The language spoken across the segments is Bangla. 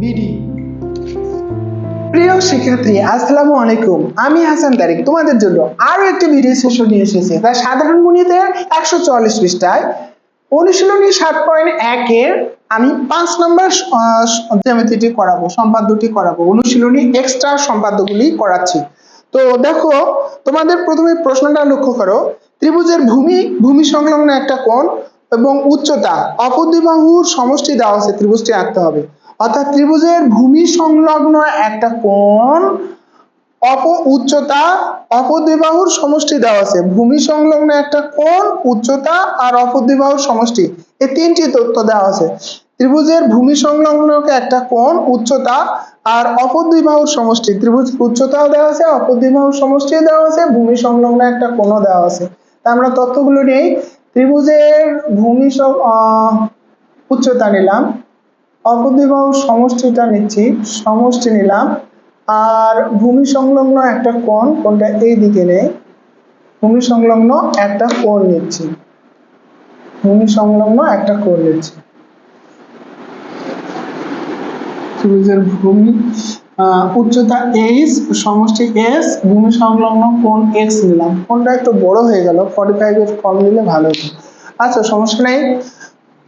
বিডি। প্রিয় শিক্ষার্থী, আসসালামু আলাইকুম। আমি হাসান তারিক, তোমাদের জন্য আরও একটি ভিডিও সেশন নিয়ে এসেছি। তাই সাধারণ গণিতে একশো চুয়াল্লিশ পৃষ্ঠায়। অনুশীলনী সাত পয়েন্ট একের আমি পাঁচ নম্বর জ্যামিতিটি করাবো, সম্পাদ্যটি করাবো। অনুশীলনী এক্সট্রা সম্পাদ্যগুলি করাচ্ছি। তো দেখো, তোমাদের প্রথমে প্রশ্নটা লক্ষ্য করো। ত্রিভুজের ভূমি ভূমি সংলগ্ন একটা কোণ এবং উচ্চতা অপর দুই বাহুর সমষ্টি দেওয়া আছে, ত্রিভুজটি আঁকতে হবে। অর্থাৎ ত্রিভুজের ভূমি সংলগ্ন একটা কোণ, অপ উচ্চতা অপর দুই বাহুর সমষ্টি দেওয়া আছে। ভূমি সংলগ্ন একটা কোণ, উচ্চতা আর অপর দুই বাহুর সমষ্টি, এই তিনটি তথ্য দেওয়া আছে। ত্রিভুজের ভূমি সংলগ্ন একটা কোণ, উচ্চতা আর অপর দুই বাহুর সমষ্টি ত্রিভুজ উচ্চতাও দেওয়া আছে অপর দুই বাহুর সমষ্টিও দেওয়া আছে, ভূমি সংলগ্ন একটা কোণও দেওয়া আছে। তা আমরা তথ্যগুলো নেই। ত্রিভুজের ভূমি সং- আহ, উচ্চতা নিলাম। অপর সমষ্টিটা নিচ্ছি সমষ্টি নিলাম। আর ভূমি সংলগ্ন একটা কোণ কোনটা এই দিকে নেই। ভূমি সংলগ্ন একটা কোণ নিচ্ছি। ভূমি সংলগ্ন একটা কোণ নিচ্ছি। ত্রিভুজের ভূমি উচ্চতা এইচ সমষ্টি এস ভূমি সংলগ্ন কোণ এক্স নিলাম। কোণটা একটু বড় হয়ে গেল ফর্টি ফাইভ এর কম নিলে ভালো হতো। আচ্ছা সমস্যা নেই।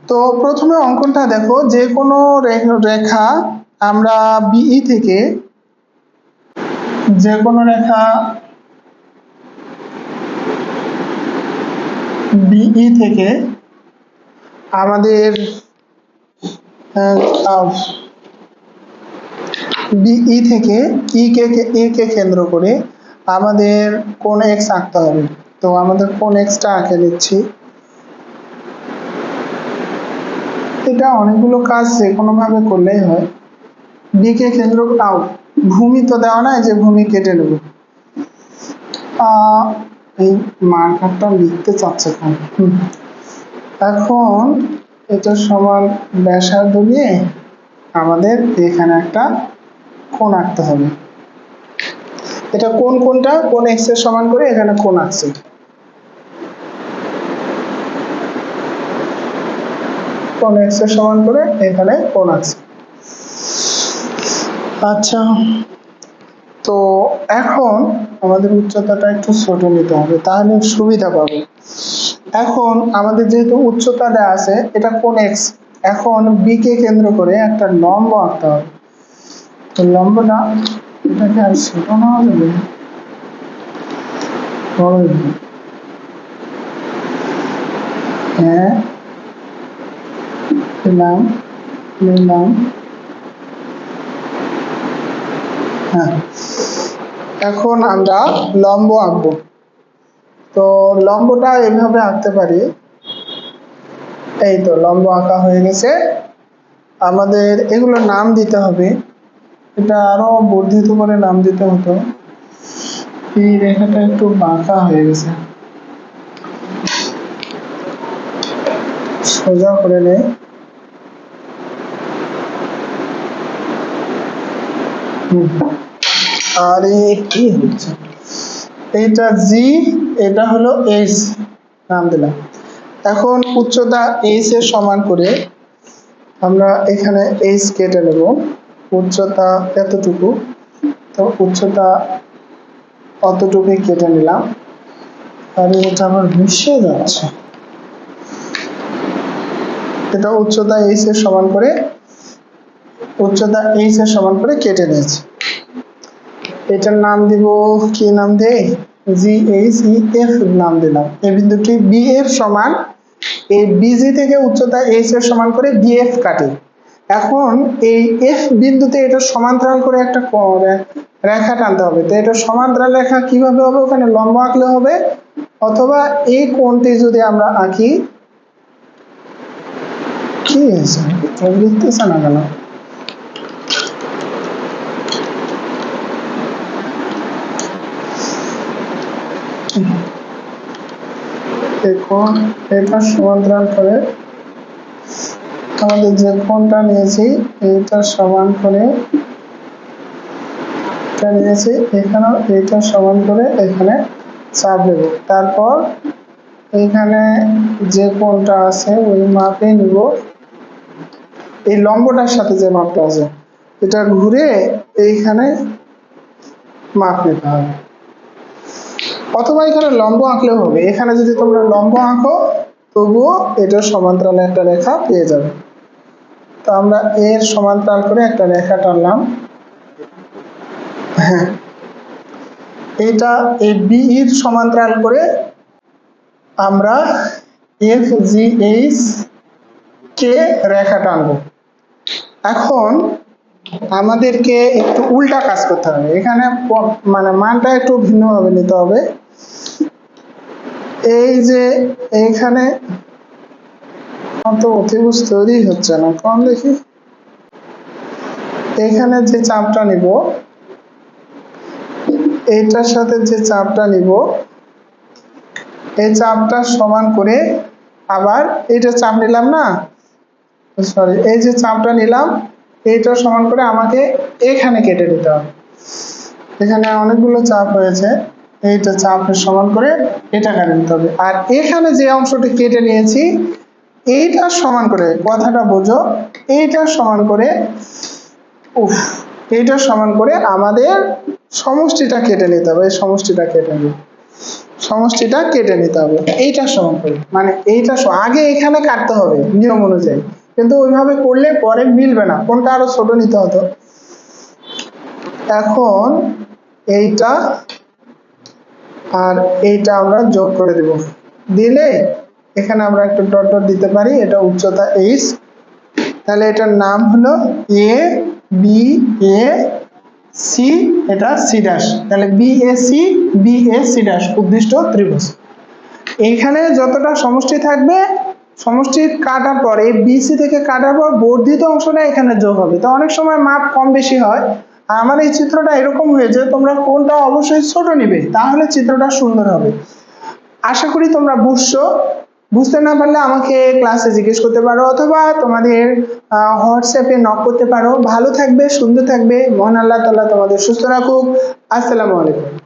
তো প্রথমে অঙ্কনটা দেখো, যে কোনো রেখা আমরা বিই থেকে যে কোনো রেখা বিই থেকে আমাদের বিই থেকে ই কে ই কে কেন্দ্র করে আমাদের কোন এক্স আঁকতে হবে। তো আমাদের কোন এক্সটা আঁকে দিচ্ছি এটা অনেকগুলো কাজ যে কোনো ভাবে করলেই হয়। বি কে কেন্দ্র আও, ভূমি তো দেওয়া নাই যে ভূমি কেটে নেব। এই মার্কারটা লিখতে চাচ্ছে কেন। এখন এটা সমান ব্যাসার্ধ নিয়ে আমাদের এখানে একটা কোণ আঁকতে হবে। এটা কোন কোনটা কোন এক্সের সমান করে এখানে কোন আঁকছে কোন এক্সের সমান করে এখানে কোন আছে আচ্ছা তো এখন আমাদের উচ্চতাটা একটু ছোট নিতে হবে, তাহলে সুবিধা পাবো। এখন আমাদের যেহেতু উচ্চতা দেওয়া আছে, এটা কোন এক্স এখন বি কে কেন্দ্র করে একটা লম্ব আঁকতে হবে। লম্বটা এটাকে আর। হ্যাঁ হ্যাঁ এখন আমরা লম্ব আঁকবো। তো লম্বটা এভাবে আঁকতে পারি। এই তো, লম্ব আঁকা হয়ে গেছে। আমাদের এগুলো নাম দিতে হবে। এটা আরও বর্ধিত করে নাম দিতে হতো। এই রেখাটা একটু বাঁকা হয়ে গেছে। সোজা করে নেই। আর, কি হচ্ছে? এটা জি এটা হলো এইচ নাম দিলাম। এখন উচ্চতা এইচ এর সমান করে আমরা এখানে এইচ কেটে নেব। উচ্চতা এতটুকু, তো উচ্চতা অতটুকু কেটে নিলাম। আর এটা আবার মিশে যাচ্ছে। এটা উচ্চতা এইচ এর সমান করে, উচ্চতা এইচ এর সমান করে কেটে নিয়েছি। এটার নাম দিব কি নাম দেই জি এইচ ই এফ নাম দিলাম। এই বিন্দুটি বি এফ সমান, এই বিজি থেকে উচ্চতা এইচ এর সমান করে বি এফ কাটি। এখন এই এফ বিন্দুতে এটা সমান্তরাল করে একটা রেখা টানতে হবে। তো এটা সমান্তরাল রেখা কীভাবে হবে? ওখানে লম্ব আঁকলে হবে। অথবা এই কোণটি যদি আমরা আঁকি কি হয়েছে? লিখতেছে না কেন? এখন এটা সমান্তরাল করে আমাদের যে কোণটা নিয়েছি, এইটা সমান করে এটা নিয়েছি, এখানেও এইটা সমান করে এখানে চাপ দেব। তারপর এইখানে যে কোনটা আছে, ওই মাপে নিব। এই লম্বটার সাথে যে মাপটা আছে, এটা ঘুরে এইখানে মাপ নিতে হবে। অথবা এখানে লম্ব আঁকলেও হবে। এখানে যদি তোমরা লম্ব আঁকো, তবুও এটা সমান্তরালে একটা রেখা পেয়ে যাবে। তো আমরা এর সমান্তরাল করে একটা রেখা টানলাম। হ্যাঁ। এটা এই বি এর সমান্তরাল করে আমরা এফ জি এইচ কে রেখা টানবো। এখন আমাদেরকে একটু উল্টা কাজ করতে হবে। এখানে মানে মানটা একটু ভিন্নভাবে নিতে হবে। এই যে এইখানে আমার তো অতিভুজ তৈরি হচ্ছে না। কম দেখি, এখানে যে চাপটা নিব এইটার সাথে যে চাপটা নিব, এই চাপটা সমান করে আবার এইটা চাপ নিলাম না সরি এই যে চাপটা নিলাম, এইটা সমান করে আমাকে এখানে কেটে দিতে হবে। এখানে অনেকগুলো চাপ হয়েছে, এইটা চাপের সমান করে এটা কেটে নিতে হবে। আর এখানে যে অংশটি কেটে নিয়েছি এইটা সমান করে কথাটা বোঝো, এইটা সমান করে, উফ, এইটা সমান করে আমাদের সমষ্টিটা কেটে নিতে হবে, এই সমষ্টিটা কেটে নিতে সমষ্টিটা কেটে নিতে হবে, এইটা সমান করে মানে এইটা আগে এখানে কাটতে হবে নিয়ম অনুযায়ী, কিন্তু ওইভাবে করলে পরে মিলবে না, কোনটা আরও ছোট নিতে হতো। এখন এইটা আর এইটা আমরা যোগ করে দেব। দিলে এখানে আমরা একটা ডট ডট দিতে পারি, এটা উচ্চতা এইচ তাহলে এটার নাম হলো এ বি এ সি এটা সি ড্যাশ তাহলে B A C B A C dash উদ্দিষ্ট ত্রিভুজ। এইখানে যতটা সমষ্টি থাকবে, সমষ্টি কাটার পর, এই বিসি থেকে কাটার পর বর্ধিত অংশটা এখানে যোগ হবে। তো অনেক সময় মাপ কম বেশি হয়। আর আমার এই চিত্রটা এরকম হয়েছে, তোমরা কোনটা অবশ্যই ছোট নিবে, তাহলে চিত্রটা সুন্দর হবে। আশা করি তোমরা বুঝছ। বুঝতে না পারলে আমাকে ক্লাসে জিজ্ঞেস করতে পারো অথবা তোমাদের হোয়াটসঅ্যাপে নক করতে পারো। ভালো থাকবে, সুন্দর থাকবে। মহান আল্লাহ তাল্লাহ তোমাদের সুস্থ রাখুক। আসসালামু আলাইকুম।